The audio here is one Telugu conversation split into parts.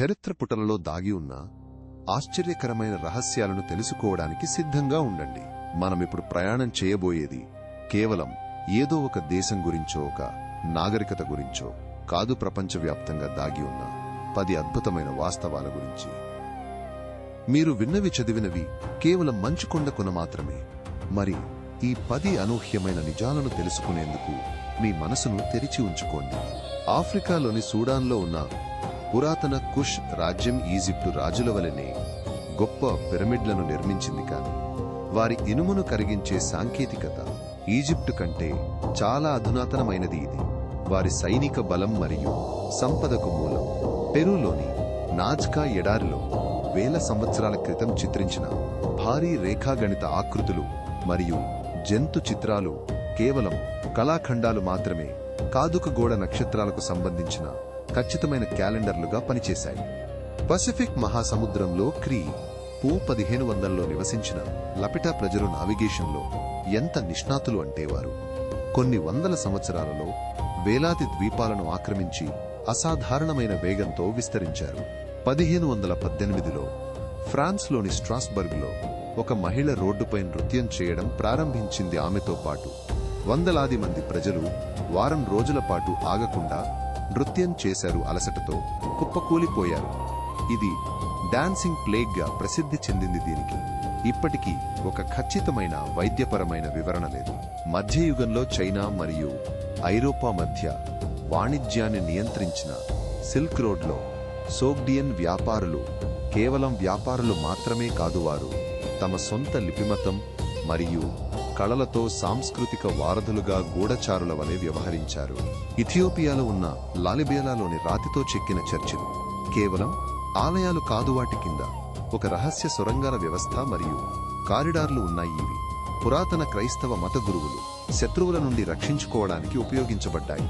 చరిత్ర పుటలలో దాగి ఉన్న ఆశ్చర్యకరమైన రహస్యాలను తెలుసుకోవడానికి సిద్ధంగా ఉండండి. మనమిప్పుడు ప్రయాణం చేయబోయేది కేవలం ఏదో ఒక దేశం గురించో ఒక నాగరికత గురించో కాదు ప్రపంచవ్యాప్తంగా దాగి ఉన్న పది అద్భుతమైన వాస్తవాల గురించి. మీరు విన్నవి చదివినవి కేవలం మంచు కొండ కొన మాత్రమే. మరి ఈ పది అనూహ్యమైన నిజాలను తెలుసుకునేందుకు మీ మనసును తెరిచి ఉంచుకోండి. ఆఫ్రికాలోని సూడాన్లో ఉన్న పురాతన కుష్ రాజ్యం ఈజిప్టు రాజుల వలనే గొప్ప పిరమిడ్లను నిర్మించింది కాదు. వారి ఇనుమును కరిగించే సాంకేతికత ఈజిప్టు కంటే చాలా అధునాతనమైనది ఇది. వారి సైనిక బలం మరియు సంపదకు మూలం పెరూలోని నాజ్కా ఎడారిలో వేల సంవత్సరాల క్రితం చిత్రించిన భారీ రేఖాగణిత ఆకృతులు మరియు జంతు చిత్రాలు కేవలం కళాఖండాలు మాత్రమే. కాదుక గోడ నక్షత్రాలకు సంబంధించిన ఖచ్చితమైన క్యాలెండర్లుగా పనిచేశాయి. పసిఫిక్ మహాసముద్రంలో క్రీ పూ పదిహేను వందల్లో నివసించిన లపిటా ప్రజలు నావిగేషన్లో ఎంత నిష్ణాతులు అంటే వారు కొన్ని వందల సంవత్సరాలలో వేలాది ద్వీపాలను ఆక్రమించి అసాధారణమైన వేగంతో విస్తరించారు. పదిహేను వందల పద్దెనిమిదిలో ఫ్రాన్స్లోని స్ట్రాస్బర్గ్లో ఒక మహిళ రోడ్డుపై నృత్యం చేయడం ప్రారంభించింది ఆమెతో పాటు. వందలాది మంది ప్రజలు వారం రోజుల పాటు ఆగకుండా నృత్యం చేశారు అలసటతో కుప్పకూలిపోయారు. ఇది డాన్సింగ్ ప్లేగ్గా ప్రసిద్ధి చెందింది దీనికి. ఇప్పటికీ ఒక ఖచ్చితమైన వైద్యపరమైన వివరణ లేదు. మధ్యయుగంలో చైనా మరియు ఐరోపా మధ్య వాణిజ్యాన్ని నియంత్రించిన సిల్క్ రోడ్లో సోగ్డియన్ వ్యాపారులు కేవలం వ్యాపారులు మాత్రమే కాదు వారు తమ సొంత లిపిమతం మరియు కళలతో సాంస్కృతిక వారధులుగా గూఢచారుల వలె వ్యవహరించారు. ఇథియోపియాలో ఉన్న లాలిబేలాలోని రాతితో చెక్కిన చర్చిలు కేవలం ఆలయాలు కాదు వాటి కింద ఒక రహస్య సొరంగాల వ్యవస్థ మరియు కారిడార్లు ఉన్నాయి ఇవి. పురాతన క్రైస్తవ మత గురువులు శత్రువుల నుండి రక్షించుకోవడానికి ఉపయోగించబడ్డాయి.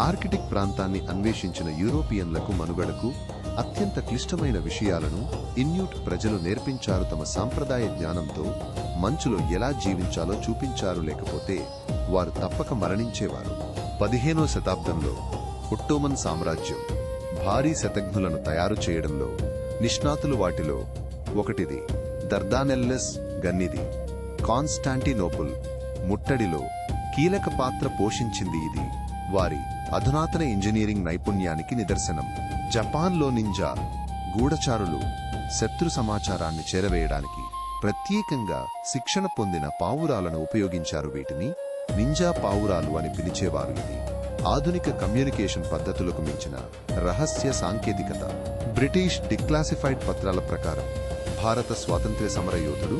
ఆర్కిటిక్ ప్రాంతాన్ని అన్వేషించిన యూరోపియన్లకు మనుగడకు అత్యంత క్లిష్టమైన విషయాలను ఇన్యూట్ ప్రజలు నేర్పించారు తమ సాంప్రదాయ జ్ఞానంతో మంచులో ఎలా జీవించాలో చూపించారు లేకపోతే వారు తప్పక మరణించేవారు. పదిహేనో శతాబ్దంలో ఒట్టోమన్ సామ్రాజ్యం భారీ శతఘ్నులను తయారు చేయడంలో నిష్ణాతులు వాటిలో ఒకటిది దర్దానెల్లెస్ గన్నిది. కాన్స్టాంటినోపుల్ ముట్టడిలో కీలక పాత్ర పోషించింది ఇది. వారి అధునాతన ఇంజనీరింగ్ నైపుణ్యానికి నిదర్శనం. జపాన్లో నింజా గూఢచారులు శత్రు సమాచారాన్ని చేరవేయడానికి ప్రత్యేకంగా శిక్షణ పొందిన పావురాలను ఉపయోగించారు వీటిని నింజా పావురాలు అని పిలిచేవారు ఇది. ఆధునిక కమ్యూనికేషన్ పద్ధతులకు మించిన రహస్య సాంకేతికత. బ్రిటిష్ డిక్లాసిఫైడ్ పత్రాల ప్రకారం భారత స్వాతంత్ర్య సమర యోధుడు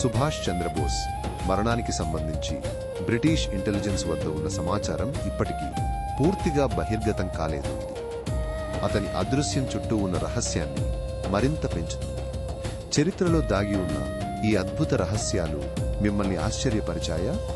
సుభాష్ చంద్రబోస్ మరణానికి సంబంధించి బ్రిటిష్ ఇంటెలిజెన్స్ వద్ద ఉన్న సమాచారం ఇప్పటికీ పూర్తిగా బహిర్గతం కాలేదు అతని అదృశ్యం చుట్టూ ఉన్న రహస్యాన్ని మరింత పెంచుతుంది. చరిత్రలో దాగి ఉన్న ఈ అద్భుత రహస్యాలు మిమ్మల్ని ఆశ్చర్యపరిచాయా?